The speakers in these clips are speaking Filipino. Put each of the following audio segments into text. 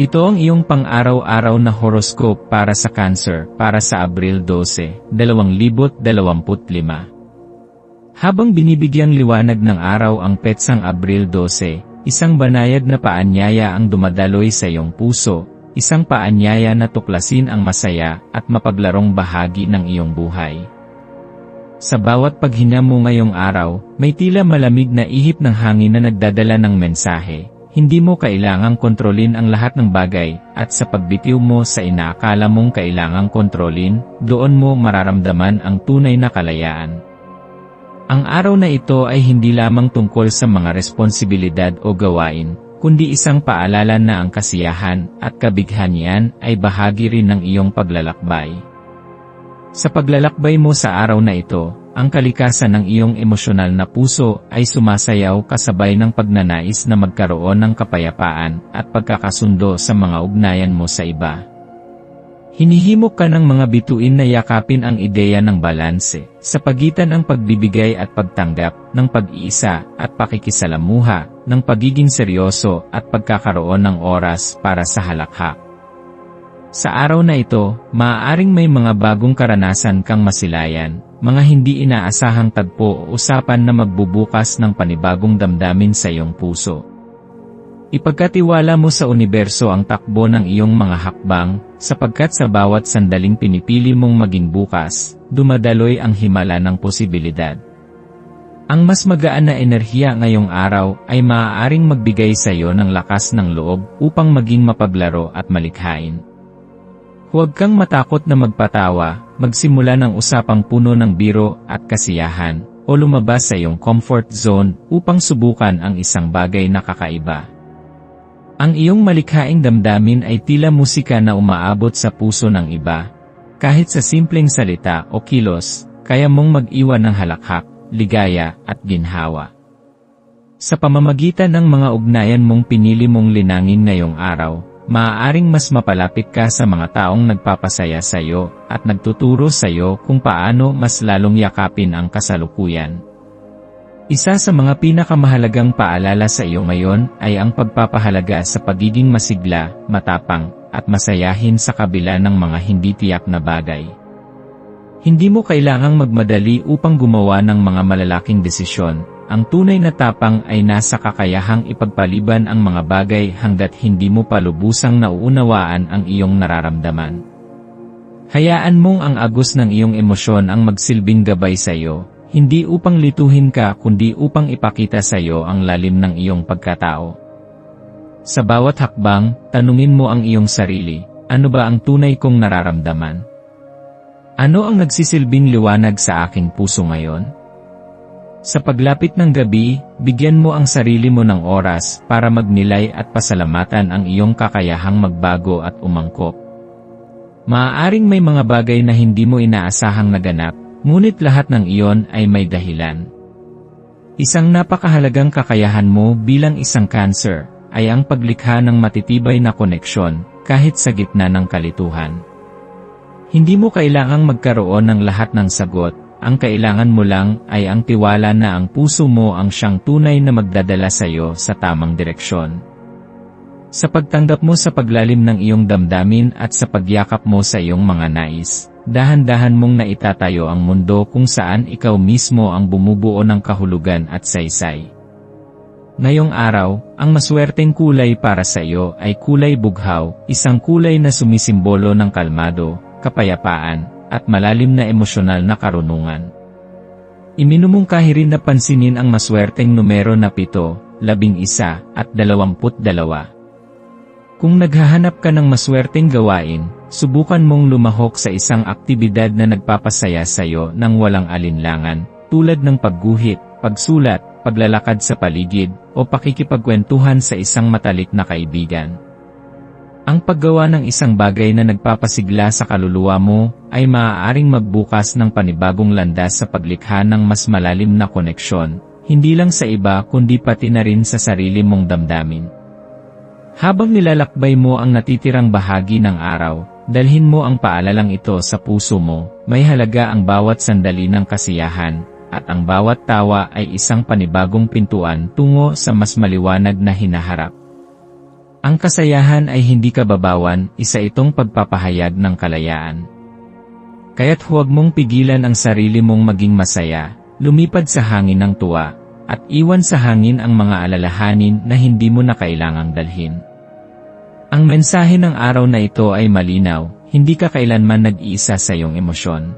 Ito ang iyong pang-araw-araw na horoscope para sa Cancer para sa Abril 12, 2025. Habang binibigyang liwanag ng araw ang petsang Abril 12, isang banayad na paanyaya ang dumadaloy sa iyong puso, isang paanyaya na tuklasin ang masaya at mapaglarong bahagi ng iyong buhay. Sa bawat paghinga mo ngayong araw, may tila malamig na ihip ng hangin na nagdadala ng mensahe, hindi mo kailangang kontrolin ang lahat ng bagay, at sa pagbitiw mo sa inaakala mong kailangang kontrolin, doon mo mararamdaman ang tunay na kalayaan. Ang araw na ito ay hindi lamang tungkol sa mga responsibilidad o gawain, kundi isang paalala na ang kasiyahan at kabighanian ay bahagi rin ng iyong paglalakbay. Sa paglalakbay mo sa araw na ito, ang kalikasan ng iyong emosyonal na puso ay sumasayaw kasabay ng pagnanais na magkaroon ng kapayapaan at pagkakasundo sa mga ugnayan mo sa iba. Hinihimok ka ng mga bituin na yakapin ang ideya ng balanse, sa pagitan ng pagbibigay at pagtanggap, ng pag-iisa at pakikisalamuha, ng pagiging seryoso at pagkakaroon ng oras para sa halakhak. Sa araw na ito, maaaring may mga bagong karanasan kang masilayan, mga hindi inaasahang tagpo o usapan na magbubukas ng panibagong damdamin sa iyong puso. Ipagkatiwala mo sa universo ang takbo ng iyong mga hakbang, sapagkat sa bawat sandaling pinipili mong maging bukas, dumadaloy ang himala ng posibilidad. Ang mas magaan na enerhiya ngayong araw ay maaaring magbigay sa iyo ng lakas ng loob upang maging mapaglaro at malikhain. Huwag kang matakot na magpatawa, magsimula ng usapang puno ng biro at kasiyahan, o lumabas sa iyong comfort zone upang subukan ang isang bagay na kakaiba. Ang iyong malikhaing damdamin ay tila musika na umaabot sa puso ng iba. Kahit sa simpleng salita o kilos, kaya mong mag-iwan ng halakhak, ligaya, at ginhawa. Sa pamamagitan ng mga ugnayan mong pinili mong linangin ngayong araw, maaaring mas mapalapit ka sa mga taong nagpapasaya sa iyo at nagtuturo sa iyo kung paano mas lalong yakapin ang kasalukuyan. Isa sa mga pinakamahalagang paalala sa iyo ngayon ay ang pagpapahalaga sa pagiging masigla, matapang, at masayahin sa kabila ng mga hindi tiyak na bagay. Hindi mo kailangang magmadali upang gumawa ng mga malalaking desisyon, ang tunay na tapang ay nasa kakayahang ipagpaliban ang mga bagay hanggat hindi mo palubusang nauunawaan ang iyong nararamdaman. Hayaan mong ang agos ng iyong emosyon ang magsilbing gabay sa iyo, hindi upang lituhin ka kundi upang ipakita sa iyo ang lalim ng iyong pagkatao. Sa bawat hakbang, tanungin mo ang iyong sarili, ano ba ang tunay kong nararamdaman? Ano ang nagsisilbing liwanag sa aking puso ngayon? Sa paglapit ng gabi, bigyan mo ang sarili mo ng oras para magnilay at pasalamatan ang iyong kakayahang magbago at umangkop. Maaaring may mga bagay na hindi mo inaasahang naganap, ngunit lahat ng iyon ay may dahilan. Isang napakahalagang kakayahan mo bilang isang cancer ay ang paglikha ng matitibay na koneksyon kahit sa gitna ng kalituhan. Hindi mo kailangang magkaroon ng lahat ng sagot, ang kailangan mo lang ay ang tiwala na ang puso mo ang siyang tunay na magdadala sa iyo sa tamang direksyon. Sa pagtanggap mo sa paglalim ng iyong damdamin at sa pagyakap mo sa iyong mga nais, dahan-dahan mong naitatayo ang mundo kung saan ikaw mismo ang bumubuo ng kahulugan at saysay. Ngayong araw, ang maswerteng kulay para sa iyo ay kulay bughaw, isang kulay na sumisimbolo ng kalmado, kapayapaan, at malalim na emosyonal na karunungan. Iminumungkahi rin na pansinin ang maswerteng numero na 7, 11, at 22. Kung naghahanap ka ng maswerteng gawain, subukan mong lumahok sa isang aktibidad na nagpapasaya sa iyo ng walang alinlangan, tulad ng pagguhit, pagsulat, paglalakad sa paligid, o pakikipagkwentuhan sa isang matalik na kaibigan. Ang paggawa ng isang bagay na nagpapasigla sa kaluluwa mo ay maaaring magbukas ng panibagong landas sa paglikha ng mas malalim na koneksyon, hindi lang sa iba kundi pati na rin sa sarili mong damdamin. Habang nilalakbay mo ang natitirang bahagi ng araw, dalhin mo ang paalalang ito sa puso mo, may halaga ang bawat sandali ng kasiyahan, at ang bawat tawa ay isang panibagong pintuan tungo sa mas maliwanag na hinaharap. Ang kasayahan ay hindi kababawan, isa itong pagpapahayag ng kalayaan. Kaya't huwag mong pigilan ang sarili mong maging masaya, lumipad sa hangin ng tuwa, at iwan sa hangin ang mga alalahanin na hindi mo na kailangang dalhin. Ang mensahe ng araw na ito ay malinaw, hindi ka kailanman nag-iisa sa iyong emosyon.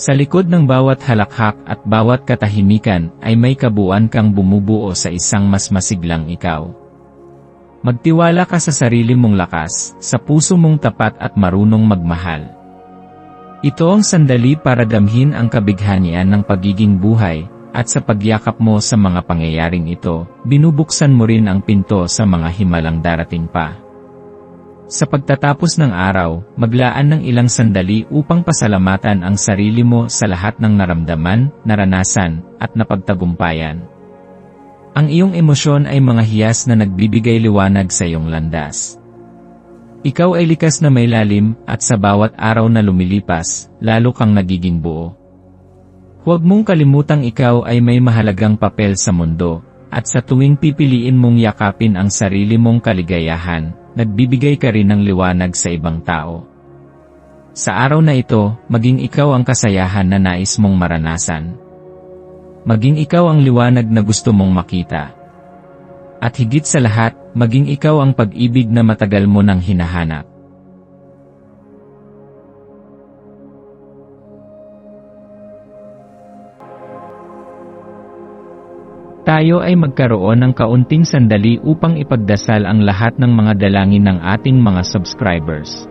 Sa likod ng bawat halakhak at bawat katahimikan ay may kabuuan kang bumubuo sa isang mas masiglang ikaw. Magtiwala ka sa sarili mong lakas, sa puso mong tapat at marunong magmahal. Ito ang sandali para damhin ang kabighanian ng pagiging buhay, at sa pagyakap mo sa mga pangyayaring ito, binubuksan mo rin ang pinto sa mga himalang darating pa. Sa pagtatapos ng araw, maglaan ng ilang sandali upang pasalamatan ang sarili mo sa lahat ng naramdaman, naranasan, at napagtagumpayan. Ang iyong emosyon ay mga hiyas na nagbibigay liwanag sa iyong landas. Ikaw ay likas na may lalim, at sa bawat araw na lumilipas, lalo kang nagiging buo. Huwag mong kalimutang ikaw ay may mahalagang papel sa mundo, at sa tuwing pipiliin mong yakapin ang sarili mong kaligayahan, nagbibigay ka rin ng liwanag sa ibang tao. Sa araw na ito, maging ikaw ang kasayahan na nais mong maranasan. Maging ikaw ang liwanag na gusto mong makita. At higit sa lahat, maging ikaw ang pag-ibig na matagal mo nang hinahanap. Tayo ay magkaroon ng kaunting sandali upang ipagdasal ang lahat ng mga dalangin ng ating mga subscribers,